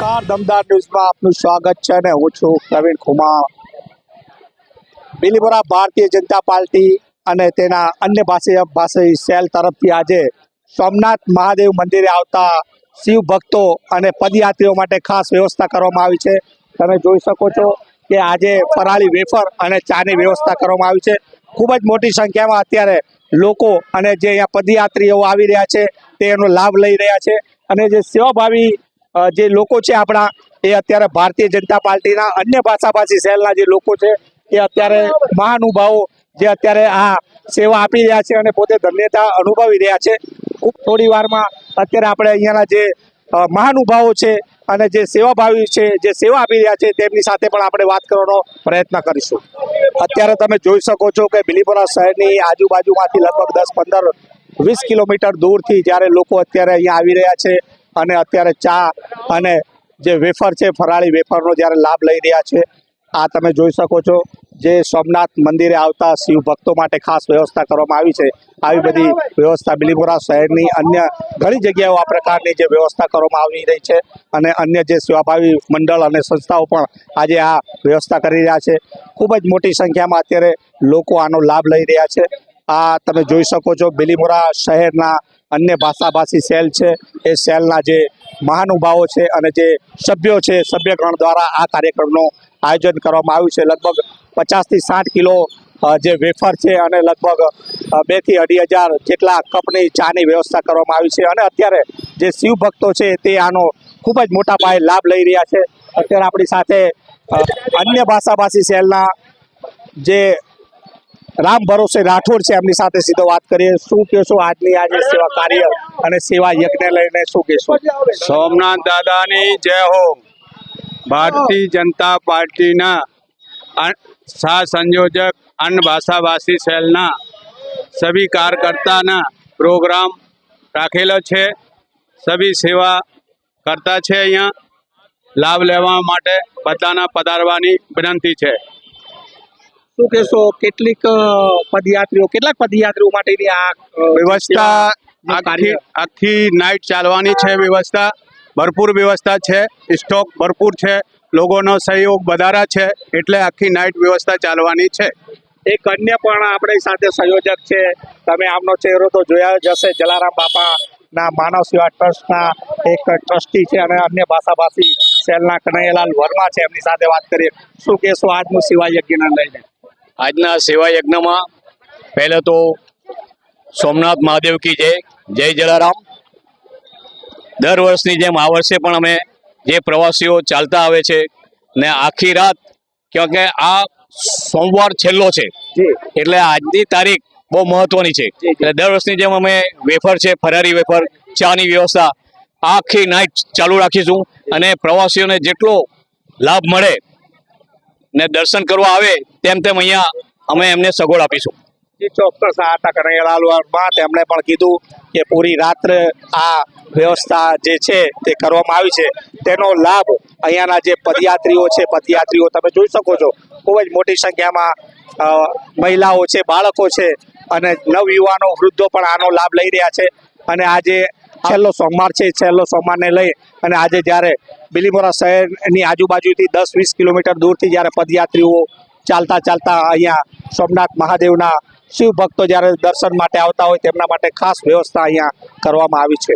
નમસ્કાર, દમદાર ન્યૂઝમાં આપનું સ્વાગત છે અને હું છું પ્રવીણ કુમાર બિલીબોરા ભારતીય જનતા પાર્ટી અને તેના અન્ય ભાષી ભાષી સેલ તરફથી આજે સોમનાથ મહાદેવ મંદિરે આવતા શિવ ભક્તો અને પદયાત્રીઓ માટે ખાસ વ્યવસ્થા કરવામાં આવી છે. તમે જોઈ શકો છો કે આજે ફરાળી વેફર અને ચાની વ્યવસ્થા કરવામાં આવી છે. ખૂબ જ મોટી સંખ્યામાં અત્યારે લોકો અને જે અહીંયા પદયાત્રીઓ આવી રહ્યા છે તે એનો લાભ લઈ રહ્યા છે. અને જે સેવાભાવી જે લોકો છે આપણા, એ અત્યારે ભારતીય જનતા પાર્ટીના અન્ય ભાષાભાષી શહેરના જે લોકો છે, એ અત્યારે મહાનુભાવો જે અત્યારે આ સેવા આપી રહ્યા છે અને પોતે ધન્યતા અનુભવી રહ્યા છે. ખૂબ થોડી વારમાં અત્યારે આપણે અહીંયાના જે મહાનુભાવો છે અને જે સેવાભાવી છે, જે સેવા આપી રહ્યા છે, તેમની સાથે પણ આપણે વાત કરવાનો પ્રયત્ન કરીશું. અત્યારે તમે જોઈ શકો છો કે બિલીપોરા શહેરની આજુબાજુમાંથી લગભગ દસ પંદર વીસ કિલોમીટર દૂરથી જ્યારે લોકો અત્યારે અહીંયા આવી રહ્યા છે અને અત્યારે ચા અને જે વેફર છે, ફરાળી વેફરનો જ્યારે લાભ લઈ રહ્યા છે, આ તમે જોઈ શકો છો જે સોમનાથ મંદિરે આવતા શિવ ભક્તો માટે ખાસ વ્યવસ્થા કરવામાં આવી છે. આવી બધી વ્યવસ્થા બિલીપોરા શહેરની અન્ય ઘણી જગ્યાઓ આ પ્રકારની જે વ્યવસ્થા કરવામાં આવી રહી છે અને અન્ય જે સેવાભાવી મંડળ અને સંસ્થાઓ પણ આજે આ વ્યવસ્થા કરી રહ્યા છે. ખૂબ જ મોટી સંખ્યામાં અત્યારે લોકો આનો લાભ લઈ રહ્યા છે. આ તમે જોઈ શકો છો બિલીમોરા શહેરના અન્ય ભાષાભાષી સેલ છે. એ સેલના જે મહાનુભાવો છે અને જે સભ્યો છે, સભ્યગણ દ્વારા આ કાર્યક્રમનું આયોજન કરવામાં આવ્યું છે. લગભગ પચાસથી સાઠ કિલો જે વેફર છે અને લગભગ બેથી અઢી હજાર જેટલા કપની ચાની વ્યવસ્થા કરવામાં આવી છે. અને અત્યારે જે શિવ ભક્તો છે તે આનો ખૂબ જ મોટા પાયે લાભ લઈ રહ્યા છે. અત્યારે આપણી સાથે અન્ય ભાષાભાષી સેલના જે રામ ભરોસે રાઠોડ છે એમની સાથે સીધો વાત કરીએ. શું કહેશો આજની આજે સેવા કાર્ય અને સેવા યજ્ઞ લઈને શું કહેશો? સોમનાથ દાદાની જય હો. ભારતીય જનતા પાર્ટીના સહ સંયોજક અન્ન ભાષાભાષી સેલના સભી કાર્યકર્તાના પ્રોગ્રામ રાખેલો છે. સભી સેવા કરતા છે અહીંયા. લાભ લેવા માટે બધાના પધારવાની વિનંતી છે. શું કહેશો? કેટલીક પદયાત્રીઓ કેટલાક પદયાત્રીઓ માટેની આ વ્યવસ્થા આખી આખી નાઇટ ચાલવાની છે વ્યવસ્થા. ભરપૂર વ્યવસ્થા છે. સ્ટોક ભરપૂર છે. લોકોનો સહયોગ વધારા છે. એટલે આખી નાઇટ વ્યવસ્થા ચાલવાની છે. એક અન્ય પણ આપણી સાથે સંયોજક છે. તમે આમનો ચહેરો તો જોયા જ હશે. જલારામ બાપા ના માનવ સેવા ટ્રસ્ટના એક ટ્રસ્ટી છે અને અન્ય ભાષાભાષી સેલના કનૈયાલાલ વર્મા છે. એમની સાથે વાત કરીએ. શું કહેશો આજનું સેવા યજ્ઞને લઈને? આજના સેવા યજ્ઞમાં પહેલે તો સોમનાથ મહાદેવ કી જય જય જલારામ. દર વર્ષની જેમ આ વર્ષે પણ અમે જે પ્રવાસીઓ ચાલતા આવે છે ને આખી રાત કે આ સોમવાર છેલ્લો છે. એટલે આજની તારીખ બહુ મહત્વની છે. એટલે દર વર્ષની જેમ અમે વેફર છે ફરારી વેફર ચાની વ્યવસ્થા આખી નાઇટ ચાલુ રાખીશું અને પ્રવાસીઓને જેટલો લાભ મળે ને દર્શન કરવા આવે તેમ તેમ અહીંયા અમે એમને સગવડ આપીશું. ચોક્કસ આ હતા કનૈયાલાલ તેમણે પણ કીધું કે પૂરી રાત્રે આ વ્યવસ્થા જે છે તે કરવામાં આવી છે. તેનો લાભ અહીંયાના જે પદયાત્રીઓ છે, પદયાત્રીઓ તમે જોઈ શકો છો, ખૂબ જ મોટી સંખ્યામાં મહિલાઓ છે, બાળકો છે અને નવયુવાનો, વૃદ્ધો પણ આનો લાભ લઈ રહ્યા છે. અને આજે છેલ્લો સોમવાર છે, છેલ્લો સોમવારને લઈ અને આજે જ્યારે બિલીમોરા શહેરની આજુબાજુથી દસ, વીસ કિલોમીટર દૂરથી જ્યારે પદયાત્રીઓ ચાલતા ચાલતા અહીંયા સોમનાથ મહાદેવના શિવ ભક્તો જ્યારે દર્શન માટે આવતા હોય તેમના માટે ખાસ વ્યવસ્થા અહીંયા કરવામાં આવી છે.